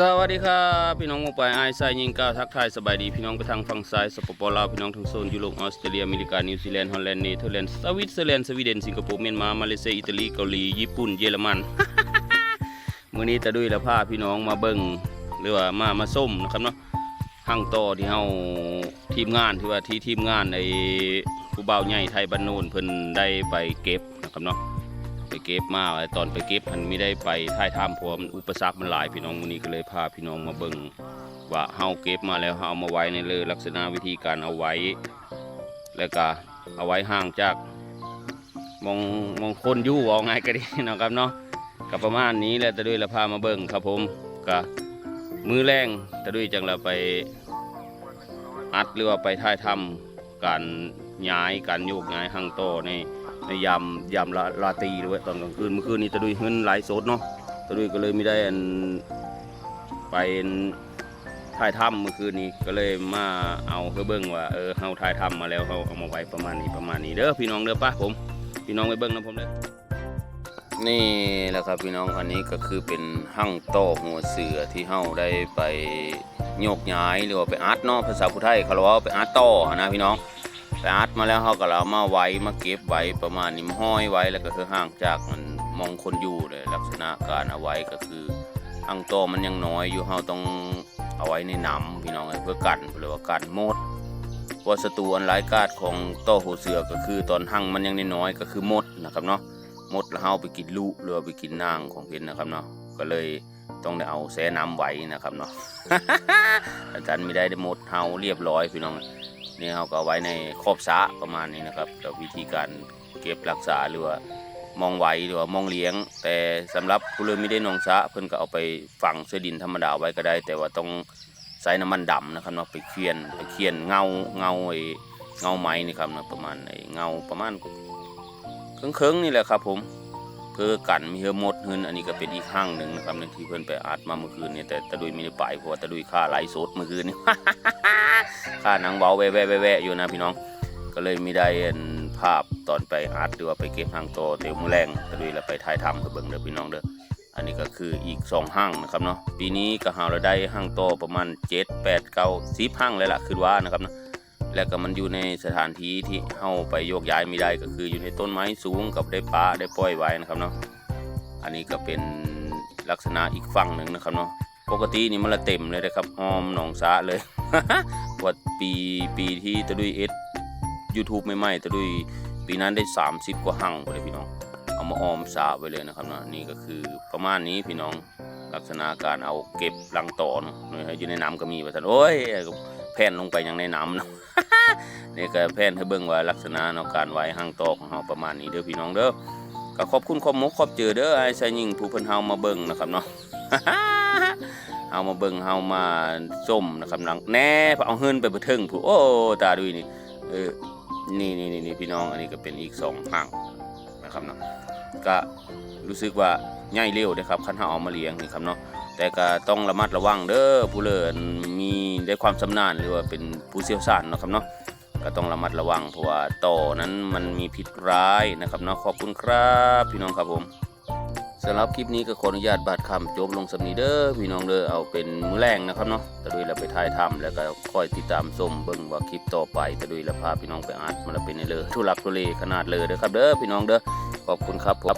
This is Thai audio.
สวัสดีครับพี่น้องมงไปไอายไซยิงก้าวทักทายสบายดีพี่น้องไปทางฝั่งซ้ายสปปลาวพี่น้องทางโซนยุโรปออสเตรเลียอเมริกานิวซีแลนด์ฮอลแลนด์เนเธอร์แลนด์สวิตเซอร์แลนด์สวีเดนสิงคโปร์เมียนมามาเลเซียอิตาลีเกาหลีญี่ปุ่นเยอรมันมื้อนี้ตะดุยละพาพี่น้องมาเบิ่งหรือว่ามามาส้มนะครับเนาะห้างต่อที่เฮาทีมงานที่ว่าที่ทีมงานในผู้บ่าวใหญ่ไทยบ้านโนนเพิ่นได้ไปเก็บนะครับเนาะ ไปเก็บมาไอ้ตอนไปเก็บมันไม่ได้ไปท่ายทำเพราะว่ามันอุปสรรคมันหลายพี่น้องวันนี้ก็เลยพาพี่น้องมาเบิ่งว่าเฮาเก็บมาแล้วเฮาเอามาไว้ในเลยลักษณะวิธีการเอาไว้ แล้วก็เอาไว้ห่างจากมองมองคนยู่เอาไงก็ดีนะครับเนาะกับประมาณนี้แหละตะดุยละพามาเบิ่งครับผมก็มือแรงตะดุยจังเราไปอัดหรือว่าไปท่ายทำการย้ายการโยกย้ายห่างโตใน ในยามยามลาลาตีด้วยตอนกลางคืนเมื่อคืนนี้ตะดุยเฮินหลายโซดเนาะตะดุยก็เลยไม่ได้อันไปถ่ายถ้ำเมื่อคืนนี้ก็เลยมาเอาเพื่อเบิ้งว่าเออเฮาถ่ายถ้ำมาแล้วเขาเอามาไว้ประมาณนี้ประมาณนี้เด้อพี่น้องเด้อป้าผมพี่น้องไปเบิ้งนะผมเด้อนี่แหละครับพี่น้องอันนี้ก็คือเป็นหั่งโตหัวเสือที่เฮาได้ไปโยกย้ายหรือว่าไปอัดเนาะภาษาพุทธไทยเขาเรียกว่าไปอัดต่อนะพี่น้อง ไปอัดมาแล้วเขาก็เรามาไว้มาเก็บไว้ประมาณนี้มห้อยไว้แล้วก็คือห่างจากมันมองคนอยู่เลยลักษณะการเอาไว้ก็คือห่างโตอมันยังน้อยอยู่เขาต้องเอาไว้ในหนำพี่น้องเพื่อกันหรือว่ากันมดเพราะศัตรูอันร้ายกาจของโตอหูเสือก็คือตอนหั่งมันยังน้อยก็คือมดนะครับเนาะมดแล้วเขาไปกินลูหรือว่าไปกินนางของเพนนะครับเนาะก็เลยต้องได้เอาแซ่น้ำไว้นะครับเนาะอาจารย์ไม่ได้ได้หมดเฮาเรียบร้อยพี่น้อง นี่เราก็เอาไว้ในครอบสะประมาณนี้นะครับกับวิธีการเก็บรักษาหรือว่ามองไว้หรือว่ามองเลี้ยง แต่สำหรับผู้เริ่มไม่ได้นองสะเพิ่นก็เอาไปฝังเสื้อดินธรรมดาไว้ก็ได้ แต่ว่าต้องใส่น้ำมันดำนะครับเนาะไปเคี่ยนไปเคี่ยนเงาเงาไอ้เงาไม้นี่ครับนะประมาณไอ้เงาประมาณเครื่องๆนี่แหละครับผมเพื่อกันมีเหือมดเงินอันนี้ก็เป็นอีกห้างหนึ่งนะครับในที่เพิ่อนไปอัดมาเมื่อคืนนี่แต่ตะดุยไม่ได้ไปเพราะว่าตะดุยค่าไลฟ์สดเมื่อคืนนี่ ค่าหนังเบาแวะแวะแวะอยู่นะพี่น้อง ก็เลยม่ได้เห็นภาพตอนไปอัดหรือว่าไปเก็บห้างโตเดี๋ยวมือแรงตะลุยแล้วไปถ่ายทำเบิ่งเด้อพี่น้องเด้ออันนี้ก็คืออีกสองห้างนะครับเนาะปีนี้ก็หาเราได้ห้างโตประมาณ7 8 9 10ห้างเลยล่ะคือว่านะครับเนาะแล้วก็มันอยู่ในสถานที่ที่เฮาไปโยกย้ายไม่ได้ก็คืออยู่ในต้นไม้สูงกับได้ปลาได้ปล่อยไว้นะครับเนาะอันนี้ก็เป็นลักษณะอีกฝั่งหนึ่งนะครับเนาะ ปกตินี่มันละเต็มเลยนะครับออมหนองสาเลยว่าปีปีที่ตะดุยเอสยูทูบใหม่ๆตะดุยปีนั้นได้ 30 กว่าหั่งไปเลยพี่น้อง เอามาออมสาไว้เลยนะครับนะนี่ก็คือประมาณนี้พี่น้องลักษณะการเอาเก็บรังต่อเนาะอยู่ในน้ำก็มีว่าท่านโอ้ยแผ่นลงไปยังในน้ำเนาะนี่ก็แผ่นให้เบิ่งว่าลักษณะเนาะการไว้หั่งต่อของเราประมาณนี้เด้อพี่น้องเด้อก็ขอบคุณความมุกขอบเจอเด้อไอ้ชายยิงผู้เพิ่นเฮามาเบิ่งนะครับเนาะ เอามาเบิ่งเฮามาส้มนะครับหลังแน่เอาเฮินไปบ่เทิงผู้โอ้ตาดูนี่เออนี่นี่นี่นี่พี่น้องอันนี้ก็เป็นอีกสองห่างนะครับเนาะก็รู้สึกว่าง่ายเร็วนะครับคันเฮาเอามาเลี้ยงนี่ครับเนาะแต่ก็ต้องระมัดระวังเด้อผู้เลินมีได้ความชำนาญหรือว่าเป็นผู้เชี่ยวชาญนะครับเนาะก็ต้องระมัดระวังเพราะว่าต่อนั้นมันมีพิษร้ายนะครับเนาะขอบคุณครับ พี่น้องครับผม สำหรับคลิปนี้ก็ขออนุญาตบาดคำจบลงสำนีเด้อพี่น้องเด้อเอาเป็นมือแรงนะครับเนาะตะดุยเราไปถ่ายทำแล้วก็คอยติดตามชมเบิ่งว่าคลิปต่อไปตะดุยเราพาพี่น้องไปอัดมันเป็นในเลยทุลักทุเลขนาดเลยเด้อครับเด้อพี่น้องเด้อขอบคุณครับผม